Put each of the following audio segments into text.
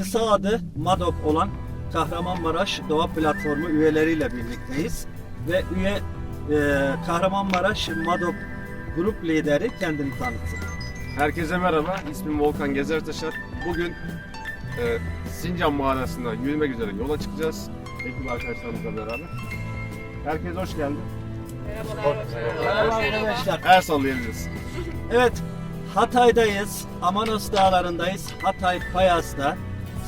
kısa adı MADOP olan Kahramanmaraş Doğa Platformu üyeleriyle birlikteyiz. Ve üye e, Kahramanmaraş MADOP grup lideri kendini tanıtsın. Herkese merhaba. İsmim Volkan Gezertaşar. Bugün e, Sincan mağarasına yürümek üzere yola çıkacağız. Ekip arkadaşlarımızla beraber. Herkes hoş geldi. Merhaba arkadaşlar. El sallayabiliriz. Evet, Hatay'dayız. Amanos Dağları'ndayız. Hatay Payas'ta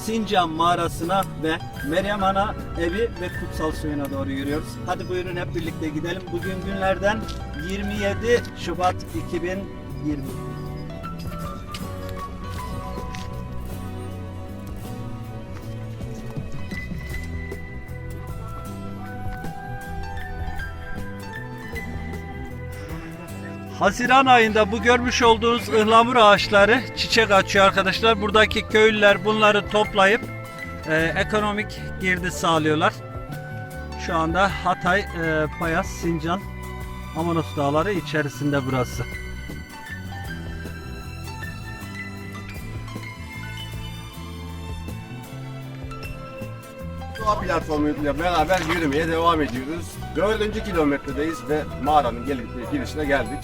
Sincan mağarasına ve Meryem Ana evi ve kutsal suyuna doğru yürüyoruz. Hadi buyurun hep birlikte gidelim. Bugün günlerden 27 Şubat 2020. Haziran ayında bu görmüş olduğunuz ıhlamur ağaçları çiçek açıyor arkadaşlar. Buradaki köylüler bunları toplayıp e, ekonomik girdi sağlıyorlar. Şu anda Hatay, e, Payas, Sincan, Amanos Dağları içerisinde burası. Doğa platformuyla beraber yürümeye devam ediyoruz. Dördüncü kilometredeyiz ve mağaranın gel- girişine geldik.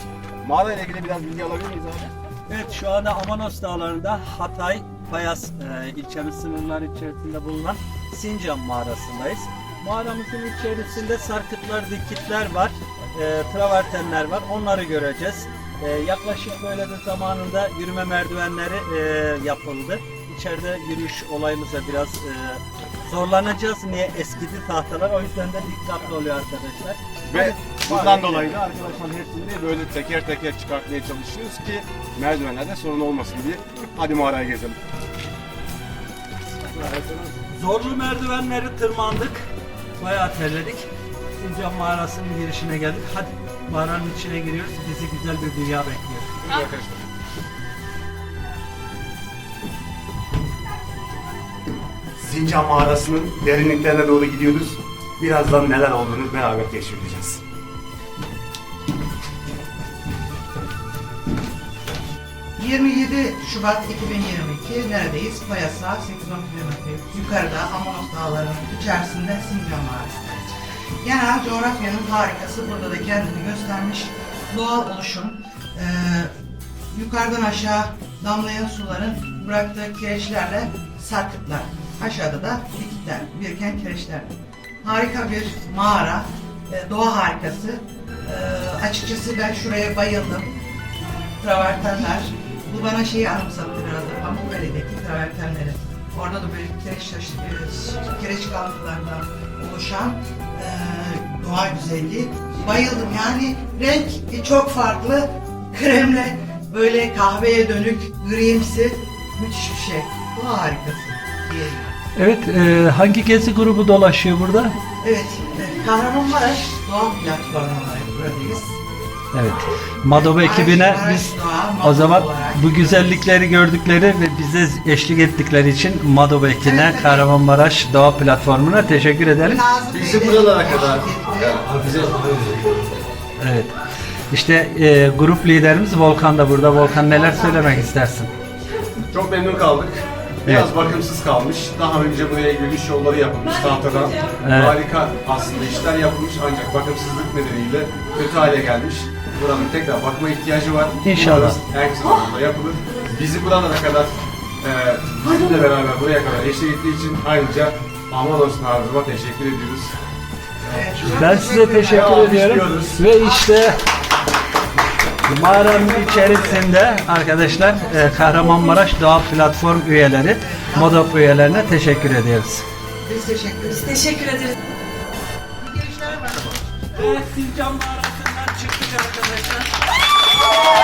Mağara ile ilgili biraz bilgi alabilir miyiz abi? Evet şu anda Amanos Dağları'nda Hatay, Payas e, ilçemiz sınırları içerisinde bulunan Sincan mağarasındayız. Mağaramızın içerisinde sarkıtlar, dikitler var, e, travertenler var. Onları göreceğiz. E, yaklaşık böyle bir zamanında yürüme merdivenleri e, yapıldı. İçeride yürüyüş olayımıza biraz e, zorlanacağız. Niye? Eskidi tahtalar. O yüzden de dikkatli oluyor arkadaşlar. Ve Hadi, bundan dolayı da arkadaşlar hepsini böyle teker teker çıkartmaya çalışıyoruz ki merdivenlerde sorun olmasın diye. Hadi mağaraya gezelim. Zorlu merdivenleri tırmandık. Bayağı terledik. Sincan mağarasının girişine geldik. Hadi mağaranın içine giriyoruz. Bizi güzel bir dünya bekliyor. Hadi arkadaşlar. Sincan mağarasının derinliklerine doğru gidiyoruz. Birazdan neler olduğunu beraber keşfedeceğiz. Ee, 27 Şubat 2022 neredeyiz? Payasa 8-10 kilometre yukarıda Amanos Dağları'nın içerisinde Sincan Mağarası'ndayız. Genel coğrafyanın harikası burada da kendini göstermiş. Doğal oluşum, ee, yukarıdan aşağı damlayan suların bıraktığı kireçlerle sarkıtlar. Aşağıda da dikitler, biriken kireçler. Harika bir mağara, ee, doğa harikası. Ee, açıkçası ben şuraya bayıldım travertenler. Bu bana şeyi anımsattı biraz da Pamukkale'deki travertenleri. Orada da böyle kireç, e, kireç kalıntılarından oluşan e, doğa güzelliği. Bayıldım yani renk e, çok farklı. Kremle böyle kahveye dönük grimsi müthiş bir şey. Doğa harikası diyelim. Evet, e, hangi gezi grubu dolaşıyor burada? Evet, e, Kahramanmaraş Doğa Platformu'na buradayız. Evet. Madobe ekibine biz o zaman bu güzellikleri gördükleri ve bize eşlik ettikleri için Madobe ekibine Kahramanmaraş Doğa Platformu'na teşekkür ederim. Bizi buralara kadar Evet. İşte e, grup liderimiz Volkan da burada. Volkan neler söylemek istersin? Çok memnun kaldık. Biraz bakımsız kalmış. Daha önce buraya yürüyüş yolları yapılmış tahtadan. Evet. Harika aslında işler yapılmış ancak bakımsızlık nedeniyle kötü hale gelmiş. Buranın tekrar bakıma ihtiyacı var. İnşallah. Kısa zamanda yapılır. Bizi buralara kadar e, bizimle beraber buraya kadar eşlik ettiği için ayrıca Amanos Nazım'a teşekkür ediyoruz. Ben size teşekkür ediyorum. Ve işte mağaranın içerisinde arkadaşlar e, Kahramanmaraş Doğa Platform üyeleri, MODOP üyelerine teşekkür ediyoruz. Biz teşekkür ederiz. Teşekkür ederiz. Evet, Sincan mağarasından çıktık arkadaşlar.